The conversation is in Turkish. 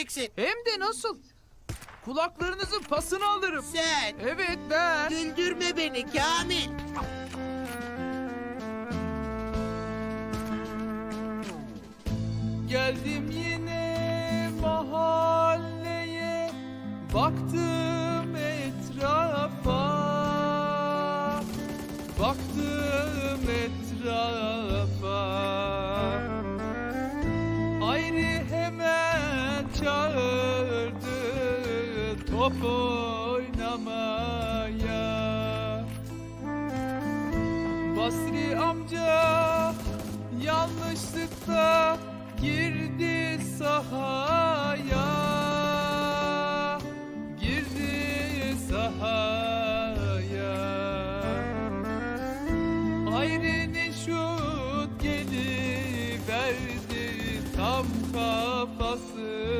göreceksin. Hem de nasıl? Kulaklarınızın pasını alırım. Sen Evet ben. güldürme beni Kamil. Geldim yine mahalleye Baktım etrafa Baktım etrafa Top oynamaya. Basri amca yanlışlıkla girdi sahaya. Girdi sahaya. Ayrı'nın şut geliverdi tam kafasına